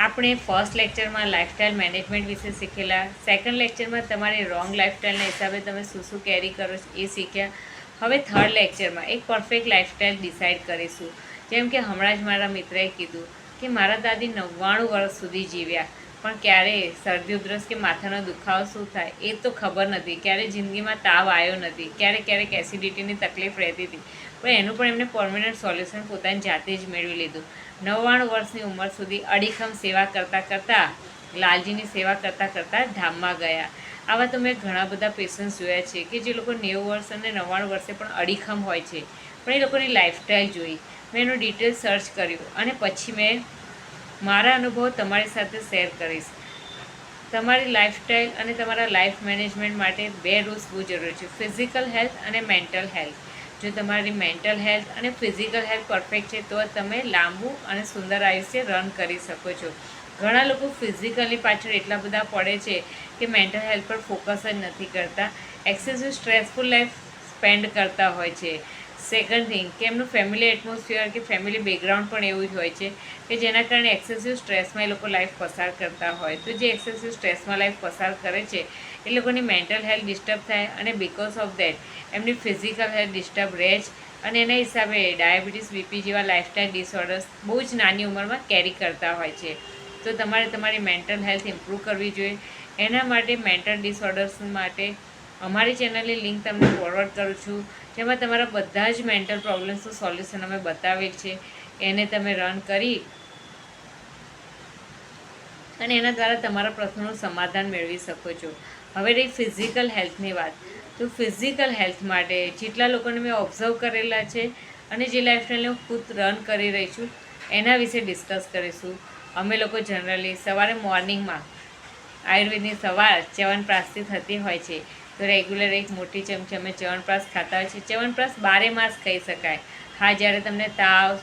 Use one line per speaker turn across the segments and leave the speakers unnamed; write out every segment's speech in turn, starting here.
આપણે ફર્સ્ટ લેક્ચરમાં lifestyle management વિશે શીખેલા. સેકન્ડ લેક્ચરમાં તમારી રોંગ લાઇફસ્ટાઇલના હિસાબે તમે શું શું કેરી કરો એ શીખ્યા. હવે થર્ડ લેક્ચરમાં એક પરફેક્ટ લાઇફસ્ટાઇલ ડિસાઇડ કરીશું. જેમ કે હમણાં જ મારા મિત્રએ કીધું કે મારા દાદી નવ્વાણું વર્ષ સુધી જીવ્યા. પણ ક્યારે શરદી, ઉધરસ કે માથાનો દુખાવો શું થાય એ તો ખબર નથી. ક્યારે જિંદગીમાં તાવ આવ્યો નથી. ક્યારેક ક્યારેક એસિડિટીની તકલીફ રહેતી હતી. પણ એનું પણ એમને પરમેનન્ટ સોલ્યુશન પોતાની જાતે જ મેળવી લીધું. નવ્વાણું વર્ષની ઉંમર સુધી અડીખમ સેવા કરતાં કરતાં, લાલજીની સેવા કરતાં કરતાં ધામમાં ગયા. આવા તો મેં ઘણા બધા પેશન્ટ્સ જોયા છે કે જે લોકો નેવું વર્ષ અને નવ્વાણું વર્ષે પણ અડીખમ હોય છે. પણ એ લોકોની લાઈફસ્ટાઈલ જોઈ. મેં એનું ડિટેલ સર્ચ કર્યું અને પછી મેં મારા અનુભવ તમારી સાથે શેર કરીશ. તમારી લાઈફસ્ટાઈલ અને તમારા લાઈફ મેનેજમેન્ટ માટે બે રૂલ્સ બહુ જરૂરી છે. ફિઝિકલ હેલ્થ અને મેન્ટલ હેલ્થ જો તમારી મેન્ટલ હેલ્થ અને ફિઝિકલ હેલ્થ પરફેક્ટ છે, તો તમે લાંબુ અને સુંદર આયુષ્ય રન કરી શકો છો. ઘણા લોકો ફિઝિકલી પાછળ એટલા બધા પડે છે કે મેન્ટલ હેલ્થ પર ફોકસ જ નથી કરતા. એક્સેસિવ સ્ટ્રેસફુલ લાઈફ સ્પેન્ડ કરતા હોય છે. સેકન્ડ થિંગ, કે એમનું ફેમિલી એટમોસ્ફિયર કે ફેમિલી બેકગ્રાઉન્ડ પણ એવું જ હોય છે, કે જેના કારણે એક્સેસિવ સ્ટ્રેસમાં એ લોકો લાઈફ પસાર કરતા હોય. તો જે એક્સેસિવ સ્ટ્રેસમાં લાઈફ પસાર કરે છે, એ લોકોની મેન્ટલ હેલ્થ ડિસ્ટર્બ થાય અને બિકોઝ ઓફ દેટ એમની ફિઝિકલ હેલ્થ ડિસ્ટર્બ રહે જ અને એના હિસાબે ડાયાબિટીસ બીપી જેવા લાઇફસ્ટાઈલ ડિસઓર્ડર્સ બહુ જ નાની ઉંમરમાં કેરી કરતા હોય છે. તો તમારે તમારી મેન્ટલ હેલ્થ ઇમ્પ્રૂવ કરવી જોઈએ. એના માટે મેન્ટલ ડિસઓર્ડર્સ માટે અમારી ચેનલની લિંક તમને ફોરવર્ડ કરું છું. જેમાં તમારા બધા જ મેન્ટલ પ્રોબ્લેમ્સનું સોલ્યુશન અમે બતાવેલ છે. એને તમે રન કરી અને એના દ્વારા તમારા પ્રશ્નોનું સમાધાન મેળવી શકો છો. હવે રહી ફિઝિકલ હેલ્થની વાત. તો ફિઝિકલ હેલ્થ માટે જેટલા લોકોને મેં ઓબ્ઝર્વ કરેલા છે અને જે લાઈફસ્ટાઈલને હું ખુદ રન કરી રહી છું, એના વિશે ડિસ્કસ કરીશું. અમે લોકો જનરલી સવારે મોર્નિંગમાં આયુર્વેદની સવાર ચ્યવનપ્રાશથી થતી હોય છે. તો રેગ્યુલર એક મોટી ચમચી અમે ચ્યવનપ્રાશ ખાતા હોય છે. ચ્યવનપ્રાશ બારે માસ ખાઈ શકાય. હા, જ્યારે તમને તાવ,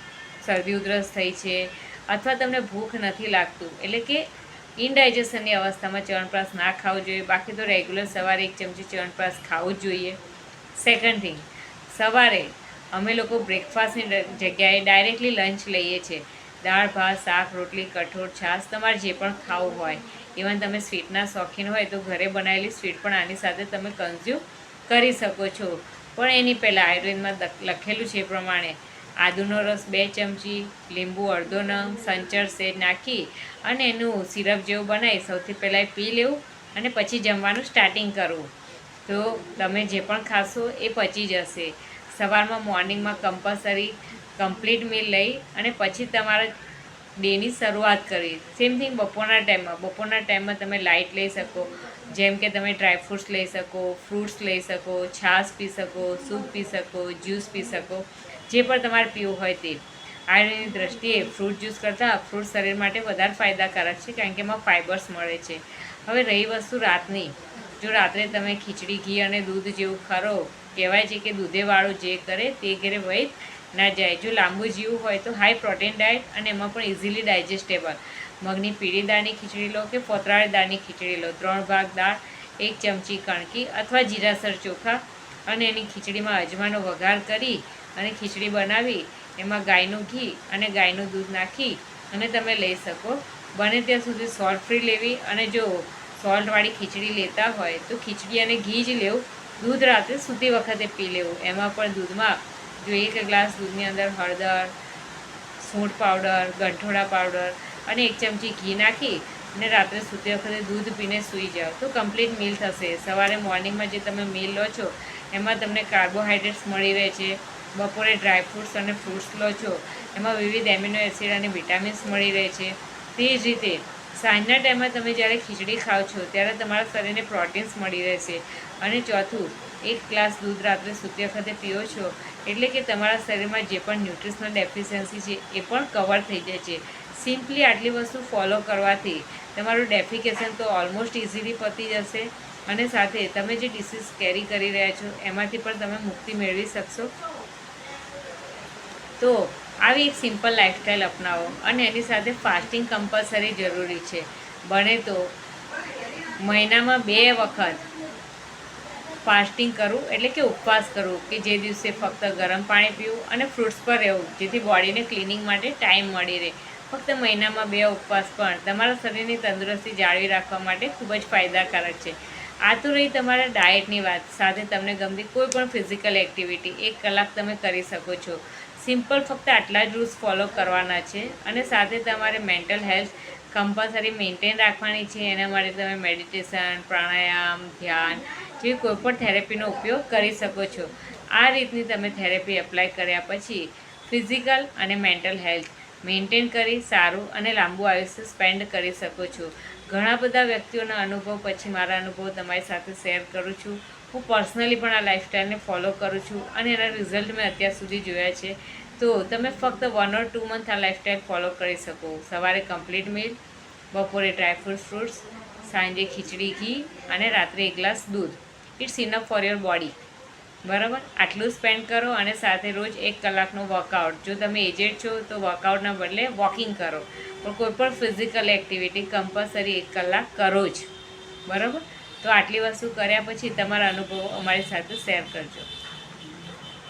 શરદી ઉધરસ થઈ છે અથવા તમને ભૂખ નથી લાગતું, એટલે કે ઇનડાઇજેશનની અવસ્થામાં ચ્યવનપ્રાશ ના ખાવું જોઈએ. બાકી તો રેગ્યુલર સવારે એક ચમચી ચ્યવનપ્રાશ ખાવું જ જોઈએ. સેકન્ડ થિંગ સવારે અમે લોકો બ્રેકફાસ્ટની જગ્યાએ ડાયરેક્ટલી લંચ લઈએ છીએ. દાળ, ભાત, શાક, રોટલી, કઠોળ, છાશ તમારે જે પણ ખાવું હોય. ઇવન તમે સ્વીટના શોખીન હોય તો ઘરે બનાવેલી સ્વીટ પણ આની સાથે તમે કન્ઝ્યુમ કરી શકો છો. પણ એની પહેલાં આયુર્વેદમાં લખેલું છે એ પ્રમાણે આદુનો રસ બે ચમચી, લીંબુ અડધો નંગ, સંચર સેજ નાખી અને એનું સિરપ જેવું બનાવી સૌથી પહેલાં પી લેવું અને પછી જમવાનું સ્ટાર્ટિંગ કરવું. તો તમે જે પણ ખાશો એ પચી જશે. સવારમાં મોર્નિંગમાં કમ્પલસરી કમ્પ્લીટ મીલ લઈ અને પછી તમારા ડેની શરૂઆત કરી. સેમ થિંગ બપોરના ટાઈમમાં. બપોરના ટાઈમમાં તમે લાઇટ લઈ શકો. જેમ કે તમે ડ્રાયફ્રૂટ્સ લઈ શકો, ફ્રૂટ્સ લઈ શકો, છાશ પી શકો, સૂપ પી શકો, જ્યુસ પી શકો. જે પણ તમારે પીવું હોય તે. આયુર્વેદની દ્રષ્ટિએ ફ્રૂટ જ્યુસ કરતાં ફ્રૂટ શરીર માટે વધારે ફાયદાકારક છે, કારણ કે એમાં ફાઇબર્સ મળે છે. હવે રહી વસ્તુ રાતની. જો રાત્રે તમે ખીચડી, ઘી અને દૂધ જેવું ખરો, કહેવાય છે કે દૂધેવાળું જે કરે તે ઘરે વૈદ ના જાય. જો લાંબુ જીવું હોય તો હાઈ પ્રોટીન ડાયટ અને એમાં પણ ઇઝીલી ડાયજેસ્ટેબલ મગની પીળી દાળની ખીચડી લો કે પોતરાળી દાળની ખીચડી લો. ત્રણ ભાગ દાળ, એક ચમચી કણકી અથવા જીરાસર ચોખા અને એની ખીચડીમાં અજમાનો વઘાર કરી અને ખીચડી બનાવી. એમાં ગાયનું ઘી અને ગાયનું દૂધ નાખી અને તમે લઈ શકો. બને ત્યાં સુધી સોલ્ટ ફ્રી લેવી અને જો સોલ્ટવાળી ખીચડી લેતા હોય તો ખીચડી અને ઘી જ લેવું. દૂધ રાત્રે સૂતી વખતે પી લેવું. એમાં પણ દૂધમાં જો એક ગ્લાસ દૂધની અંદર હળદર, સૂંઠ પાવડર, ગંઠોડા પાવડર અને એક ચમચી ઘી નાખી અને રાત્રે સૂતી વખતે દૂધ પીને સૂઈ જાઓ. તો કમ્પ્લીટ મીલ થશે. સવારે મોર્નિંગમાં જે તમે મીલ લો છો, એમાં તમને કાર્બોહાઈડ્રેટ્સ મળી રહે છે, બપોરે ડ્રાયફ્રૂટ્સ અને ફ્રૂટ્સ લો છો, એમાં વિવિધ એમિનો એસિડ અને વિટામિન્સ મળી રહે છે. તે જ રીતે, સાંજના ટાઈમમાં તમે જ્યારે ખીચડી ખાઓ છો, ત્યારે તમારા શરીરને પ્રોટીન્સ મળી રહેશે. અને ચોથું એક ગ્લાસ દૂધ રાત્રે સૂતી વખતે પીઓ છો, એટલે કે તમારા શરીરમાં જે પણ ન્યુટ્રિશનલ ડેફિશિયન્સી છે એ પણ કવર થઈ જાય છે. સિમ્પલી આટલી વસ્તુ ફોલો કરવાથી તમારું ડેફિકેશન તો ઓલમોસ્ટ ઇઝીલી પતી જશે અને સાથે તમે જે ડિસીઝ કેરી કરી રહ્યા છો, એમાંથી પણ તમે મુક્તિ મેળવી શકશો. તો આવી એક સિમ્પલ લાઇફસ્ટાઈલ અપનાવો અને એની સાથે ફાસ્ટિંગ કમ્પલસરી જરૂરી છે. બને તો મહિનામાં બે વખત ફાસ્ટિંગ કરવું એટલે કે ઉપવાસ કરવું કે જે દિવસે ફક્ત ગરમ પાણી પીવું અને ફ્રૂટ્સ પર રહેવું, જેથી બોડીને ક્લિનિંગ માટે ટાઈમ મળી રહે. ફક્ત મહિનામાં બે ઉપવાસ પણ તમારા શરીરની તંદુરસ્તી જાળવી રાખવા માટે ખૂબ જ ફાયદાકારક છે. આ તો રહી તમારા ડાયટની વાત. સાથે તમને ગમતી કોઈ પણ ફિઝિકલ એક્ટિવિટી એક કલાક તમે કરી શકો છો. સિમ્પલ ફક્ત આટલા જ રૂલ્સ ફોલો કરવાના છે અને સાથે તમારે મેન્ટલ હેલ્થ કમ્પલસરી મેન્ટેન રાખવાની છે. એના માટે તમે મેડિટેશન પ્રાણાયામ, ધ્યાન જેવી કોઈપણ થેરેપીનો ઉપયોગ કરી શકો છો. આ રીતની તમે થેરેપી એપ્લાય કર્યા પછી ફિઝિકલ અને મેન્ટલ હેલ્થ મેન્ટેન કરી સારું અને લાંબુ આયુષ્ય સ્પેન્ડ કરી શકો છો. ઘણા બધા વ્યક્તિઓના અનુભવ પછી મારા અનુભવ તમારી સાથે શેર કરું છું. હું પર્સનલી પણ આ લાઇફસ્ટાઈલને ફોલો કરું છું અને એના રિઝલ્ટ મેં અત્યાર સુધી જોયા છે. તો તમે ફક્ત વન ઓર ટુ મંથ આ લાઇફસ્ટાઈલ ફોલો કરી શકો. સવારે કમ્પ્લીટ મીલ, બપોરે ડ્રાયફ્રૂટ ફ્રૂટ્સ, સાંજે ખીચડી ઘી અને રાત્રે એક ગ્લાસ દૂધ. It's enough for your body બરાબર? આટલું સ્પેન્ડ કરો અને સાથે રોજ એક કલાકનો વર્કઆઉટ જો તમે એજેડ છો, તો વર્કઆઉટના બદલે વોકિંગ કરો. પણ કોઈ પણ ફિઝિકલ એક્ટિવિટી કમ્પલસરી એક કલાક કરો જ. બરાબર? તો આટલી વસ્તુ કર્યા પછી તમારા અનુભવો અમારી સાથે શેર કરજો.